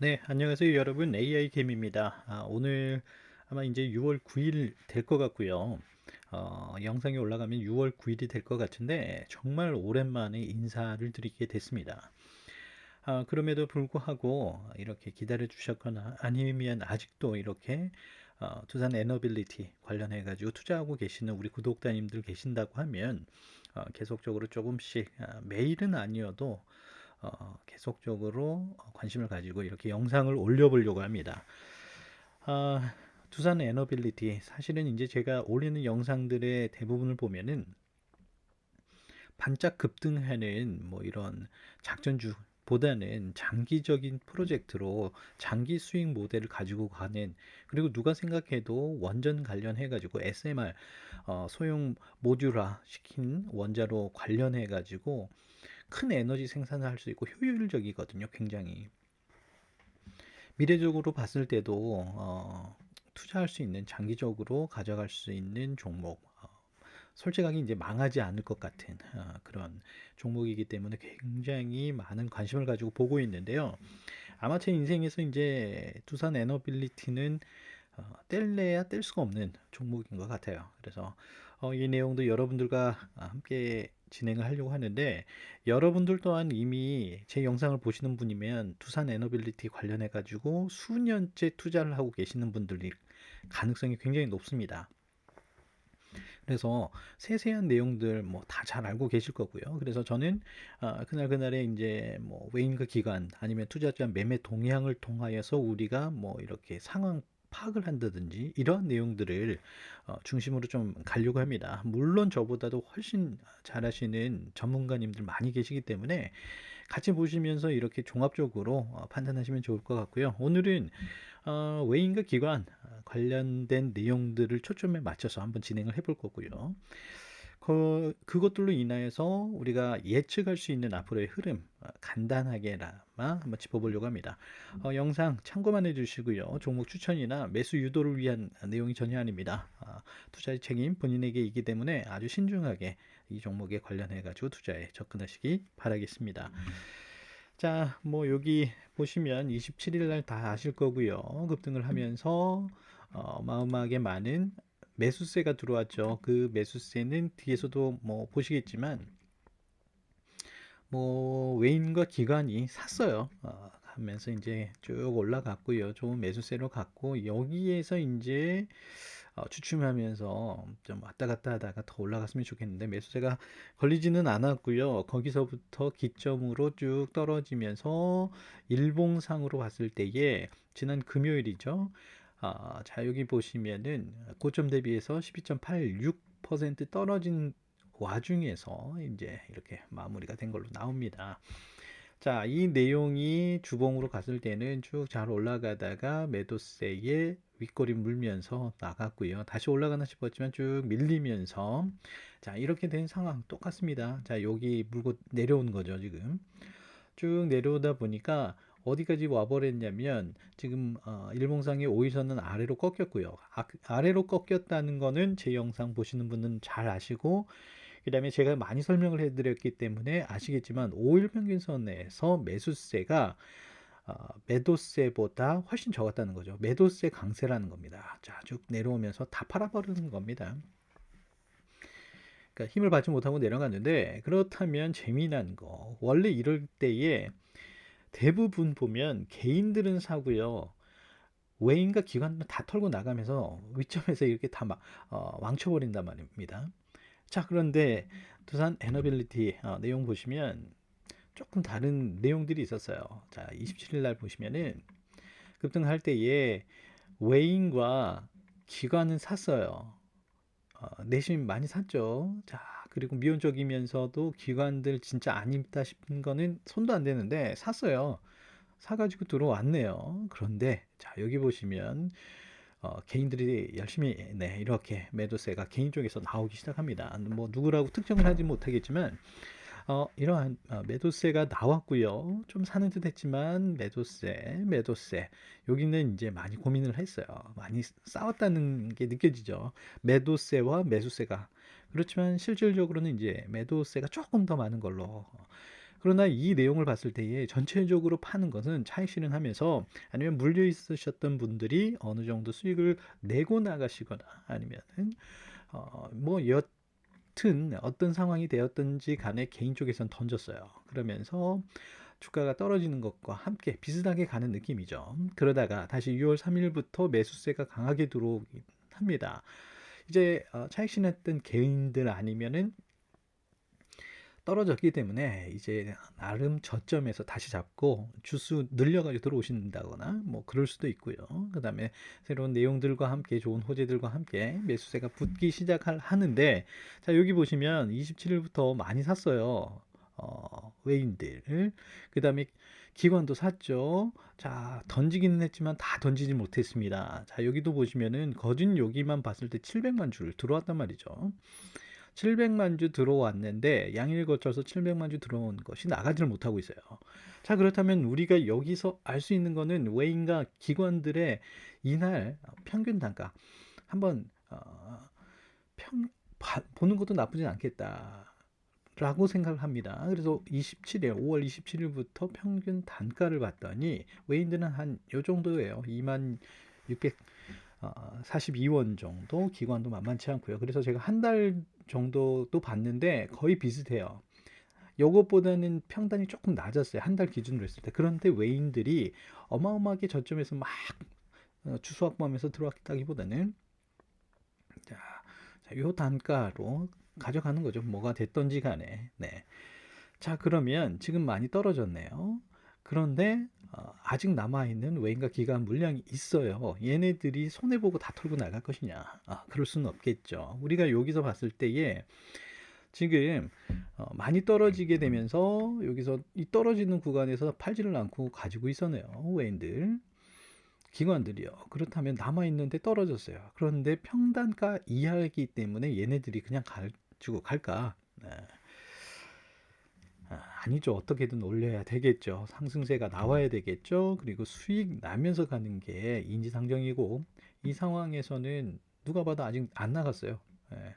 네, 안녕하세요 여러분. AI 캠입니다. 아, 오늘 아마 이제 6월 9일 될 것 같고요. 어, 영상이 올라가면 6월 9일이 될 것 같은데 정말 오랜만에 인사를 드리게 됐습니다. 아, 그럼에도 불구하고 이렇게 기다려 주셨거나 아니면 아직도 이렇게 어, 두산 에너빌리티 관련해 가지고 투자하고 계시는 우리 구독자님들 계신다고 하면 어, 계속적으로 조금씩 아, 매일은 아니어도 어, 계속적으로 관심을 가지고 이렇게 영상을 올려보려고 합니다. 아, 두산 에너빌리티 사실은 이제 제가 올리는 영상들의 대부분을 보면은 반짝 급등하는 뭐 이런 작전주 보다는 장기적인 프로젝트로 장기 수익 모델을 가지고 가는 그리고 누가 생각해도 원전 관련해 가지고 SMR 어, 소형 모듈화 시킨 원자로 관련해 가지고 큰 에너지 생산을 할 수 있고 효율적이거든요, 굉장히. 미래적으로 봤을 때도 어, 투자할 수 있는 장기적으로 가져갈 수 있는 종목. 어, 솔직하게 이제 망하지 않을 것 같은 어, 그런 종목이기 때문에 굉장히 많은 관심을 가지고 보고 있는데요. 아마 제 인생에서 이제 두산 에너빌리티는 어, 뗄래야 뗄 수가 없는 종목인 것 같아요. 그래서 어, 이 내용도 여러분들과 함께 진행을 하려고 하는데 여러분들 또한 이미 제 영상을 보시는 분이면 두산 에너빌리티 관련해 가지고 수년째 투자를 하고 계시는 분들이 가능성이 굉장히 높습니다. 그래서 세세한 내용들 뭐 다 잘 알고 계실 거고요. 그래서 저는 어, 그날 그날의 이제 뭐 외인과 기관 아니면 투자자 매매 동향을 통하여서 우리가 뭐 이렇게 상황 파악을 한다든지 이러한 내용들을 어, 중심으로 좀 가려고 합니다. 물론 저보다도 훨씬 잘하시는 전문가님들 많이 계시기 때문에 같이 보시면서 이렇게 종합적으로 어, 판단하시면 좋을 것 같고요. 오늘은 어, 외인과 기관 관련된 내용들을 초점에 맞춰서 한번 진행을 해볼 거고요. 그, 그것들로 인하여서 우리가 예측할 수 있는 앞으로의 흐름 어, 간단하게나마 한번 짚어보려고 합니다. 어, 영상 참고만 해주시고요. 종목 추천이나 매수 유도를 위한 내용이 전혀 아닙니다. 어, 투자의 책임 본인에게 있기 때문에 아주 신중하게 이 종목에 관련해 가지고 투자에 접근하시기 바라겠습니다. 자, 뭐 여기 보시면 27일 날 다 아실 거고요. 급등을 하면서 어, 마음하게 많은 매수세가 들어왔죠. 그 매수세는 뒤에서도 뭐 보시겠지만 뭐 외인과 기관이 샀어요. 어, 하면서 이제 쭉 올라갔고요. 좋은 매수세로 갔고 여기에서 이제 어, 주춤하면서 좀 왔다 갔다 하다가 더 올라갔으면 좋겠는데 매수세가 걸리지는 않았고요. 거기서부터 기점으로 쭉 떨어지면서 일봉상으로 봤을 때에 지난 금요일이죠. 아, 자, 여기 보시면은 고점 대비해서 12.86% 떨어진 와중에서 이제 이렇게 마무리가 된 걸로 나옵니다. 자, 이 내용이 주봉으로 갔을 때는 쭉 잘 올라가다가 매도세에 윗꼬리 물면서 나갔고요. 다시 올라가나 싶었지만 쭉 밀리면서 자, 이렇게 된 상황 똑같습니다. 자, 여기 물고 내려온 거죠, 지금. 쭉 내려오다 보니까 어디까지 와버렸냐면 지금 어, 일봉상의 5일선은 아래로 꺾였고요. 아, 래로 꺾였다는 거는 제 영상 보시는 분은 잘 아시고 그 다음에 제가 많이 설명을 해드렸기 때문에 아시겠지만 5일 평균선에서 매수세가 어, 매도세보다 훨씬 적었다는 거죠. 매도세 강세라는 겁니다. 자, 쭉 내려오면서 다 팔아버리는 겁니다. 그러니까 힘을 받지 못하고 내려갔는데 그렇다면 재미난 거 원래 이럴 때에 대부분 보면 개인들은 사고요. 외인과 기관은 다 털고 나가면서 위점에서 이렇게 다 막, 어, 왕쳐버린단 말입니다. 자, 그런데 두산 에너빌리티 어, 내용 보시면 조금 다른 내용들이 있었어요. 자, 27일 날 보시면은 급등할 때에 외인과 기관은 샀어요. 어, 내심 많이 샀죠. 자, 그리고 미온적이면서도 기관들 진짜 아니다 싶은 거는 손도 안 대는데 샀어요. 사가지고 들어왔네요. 그런데 자 여기 보시면 어, 개인들이 열심히 네 이렇게 매도세가 개인 쪽에서 나오기 시작합니다. 뭐 누구라고 특정을 하지 못하겠지만 어, 이러한 어, 매도세가 나왔고요. 좀 사는 듯 했지만 매도세, 매도세. 여기는 이제 많이 고민을 했어요. 많이 싸웠다는 게 느껴지죠. 매도세와 매수세가. 그렇지만 실질적으로는 이제 매도세가 조금 더 많은 걸로 그러나 이 내용을 봤을 때에 전체적으로 파는 것은 차익 실현하면서 아니면 물려 있으셨던 분들이 어느 정도 수익을 내고 나가시거나 아니면은 어뭐 여튼 어떤 상황이 되었든지 간에 개인 쪽에선 던졌어요. 그러면서 주가가 떨어지는 것과 함께 비슷하게 가는 느낌이죠. 그러다가 다시 6월 3일부터 매수세가 강하게 들어오긴 합니다. 이제 어, 차익 실현했던 개인들 아니면은 떨어졌기 때문에 이제 나름 저점에서 다시 잡고 주수 늘려가지고 들어오신다거나 뭐 그럴 수도 있고요. 그 다음에 새로운 내용들과 함께 좋은 호재들과 함께 매수세가 붙기 시작할 하는데 자 여기 보시면 27일부터 많이 샀어요. 어, 외인들. 그 다음에 기관도 샀죠. 자, 던지기는 했지만 다 던지지 못했습니다. 자, 여기도 보시면은 거진 여기만 봤을 때 700만 줄 들어왔단 말이죠. 700만 주 들어왔는데 양일 거쳐서 700만 주 들어온 것이 나가지를 못하고 있어요. 자, 그렇다면 우리가 여기서 알 수 있는 거는 외인과 기관들의 이날 평균 단가 한번 어, 평 봐, 보는 것도 나쁘진 않겠다. 라고 생각을 합니다. 그래서 27일, 5월 27일부터 평균 단가를 봤더니 외인들은 한요 정도예요. 2만 600 어, 42원 정도 기관도 만만치 않고요. 그래서 제가 한 달 정도도 봤는데 거의 비슷해요. 요것보다는 평단이 조금 낮았어요. 한 달 기준으로 했을 때. 그런데 외인들이 어마어마하게 저점에서 막 어, 주수 확보하면서 들어왔다기보다는 요 단가로 가져가는 거죠. 뭐가 됐던지 간에. 네. 자, 그러면 지금 많이 떨어졌네요. 그런데 어, 아직 남아있는 외인과 기관 물량이 있어요. 얘네들이 손해보고 다 털고 나갈 것이냐? 아, 그럴 수는 없겠죠. 우리가 여기서 봤을 때에 지금 어, 많이 떨어지게 되면서 여기서 이 떨어지는 구간에서 팔지를 않고 가지고 있었네요. 외인들. 기관들이요. 그렇다면 남아있는데 떨어졌어요. 그런데 평단가 이하이기 때문에 얘네들이 그냥 가지고 갈까? 네. 아, 니죠 어떻게든 올려야 되겠죠. 상승세가 나와야 되겠죠. 그리고 수익 나면서 가는 게 인지상정이고 이 상황에서는 누가 봐도 아직 안 나갔어요. 예.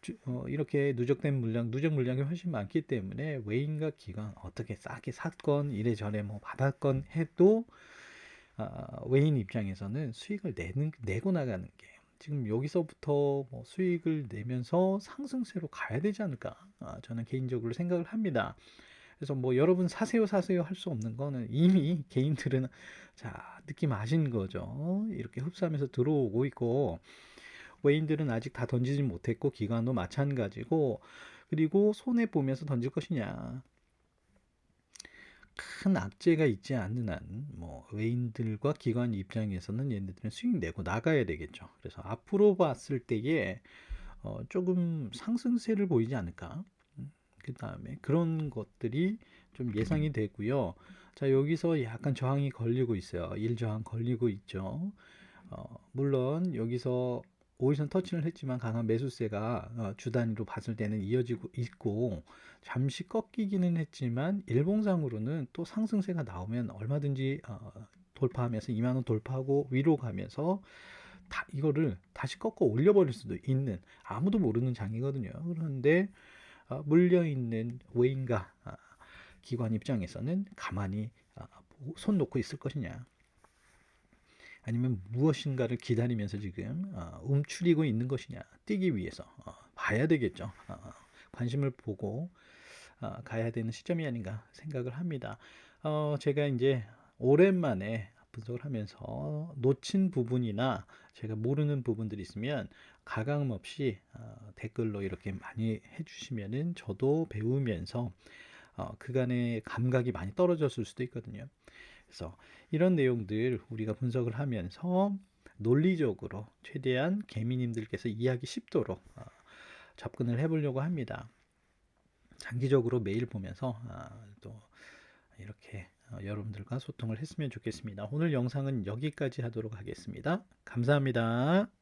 주, 어, 이렇게 누적된 물량, 누적 물량이 훨씬 많기 때문에 외인과 기관 어떻게 싸게 샀건 이래저래 뭐 받았건 해도 아, 외인 입장에서는 수익을 내는 내고 나가는 게 지금 여기서부터 뭐 수익을 내면서 상승세로 가야 되지 않을까 아, 저는 개인적으로 생각을 합니다. 그래서 뭐 여러분 사세요 사세요 할 수 없는 거는 이미 개인들은 자 느낌 아신 거죠. 이렇게 흡수하면서 들어오고 있고 외인들은 아직 다 던지지 못했고 기관도 마찬가지고 그리고 손해 보면서 던질 것이냐 큰 악재가 있지 않는 한, 뭐, 외인들과 기관 입장에서는 얘네들은 수익 내고 나가야 되겠죠. 그래서 앞으로 봤을 때에, 어, 조금 상승세를 보이지 않을까. 음, 그 다음에 그런 것들이 좀 예상이 되고요. 자, 여기서 약간 저항이 걸리고 있어요. 일 저항 걸리고 있죠. 어, 물론 여기서 5일선 터치를 했지만 강한 매수세가 어, 주 단위로 봤을 때는 이어지고 있고 잠시 꺾이기는 했지만 일봉상으로는 또 상승세가 나오면 얼마든지 어, 돌파하면서 2만 원 돌파하고 위로 가면서 다 이거를 다시 꺾어 올려버릴 수도 있는 아무도 모르는 장이거든요. 그런데 어, 물려 있는 외인가 기관 입장에서는 가만히 손 놓고 있을 것이냐. 아니면 무엇인가를 기다리면서 지금 어, 움츠리고 있는 것이냐 뛰기 위해서 어, 봐야 되겠죠. 어, 관심을 보고 어, 가야 되는 시점이 아닌가 생각을 합니다. 어, 제가 이제 오랜만에 분석을 하면서 놓친 부분이나 제가 모르는 부분들이 있으면 가감 없이 어, 댓글로 이렇게 많이 해주시면은 저도 배우면서 어, 그간의 감각이 많이 떨어졌을 수도 있거든요. 그래서 이런 내용들 우리가 분석을 하면서 논리적으로 최대한 개미님들께서 이해하기 쉽도록 어, 접근을 해보려고 합니다. 장기적으로 매일 보면서 어, 또 이렇게 어, 여러분들과 소통을 했으면 좋겠습니다. 오늘 영상은 여기까지 하도록 하겠습니다. 감사합니다.